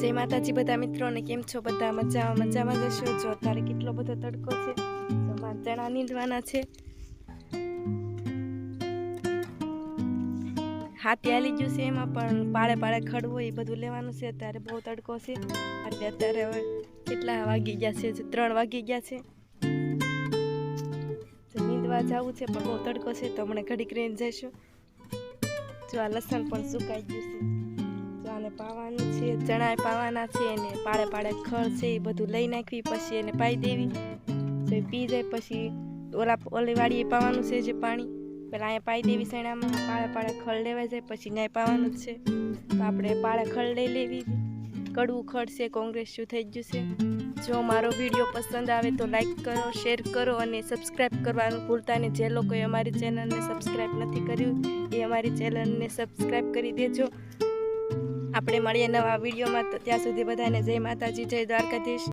જય માતાજી બધા મિત્રોને કેમ છો? બધા મજામાં? મજામાં જશો જો અત્યારે કેટલો બધો તડકો છે. સમાન ચણા નીંદવાના છે. હાથી હાલી ગયું છે એમાં, પણ પાળે પાળે ખડવો એ બધું લેવાનું છે. અત્યારે બહુ તડકો છે. એટલે અત્યારે હવે કેટલા વાગી ગયા છે? ત્રણ વાગી ગયા છે. નીંદવા જવું છે, પણ બહુ તડકો છે, તો હમણાં ઘડીક રહીને જઈશું. જો આ લસણ પણ સુકાઈ ગયું છે. જો પાવાનું છે, ચણાય પાવાના છે ને પાળે પાળે ખળ છે, એ બધું લઈ નાખવી, પછી એને પાઈ દેવી. તો એ પી જાય, પછી ઓલા ઓલી વાડીએ પાવાનું છે જે પાણી, પેલા અહીંયા પાઈ દેવી સણામાં પાળે પાળે ખળ લેવા જાય, પછી ન્યાય પાવાનું જ છે. તો આપણે પાળે ખળ લઈ લેવી. કડવું ખડ છે, કોંગ્રેસ શું થઈ ગયું છે. જો મારો વીડિયો પસંદ આવે તો લાઈક કરો, શેર કરો અને સબસ્ક્રાઈબ કરવાનું ભૂલતા ને જે લોકોએ અમારી ચેનલને સબસ્ક્રાઈબ નથી કર્યું, એ અમારી ચેનલને સબસ્ક્રાઈબ કરી દેજો. આપણે મળીએ નવા વિડીયોમાં. ત્યાં સુધી બધાને જય માતાજી જય દ્વારકાધીશ.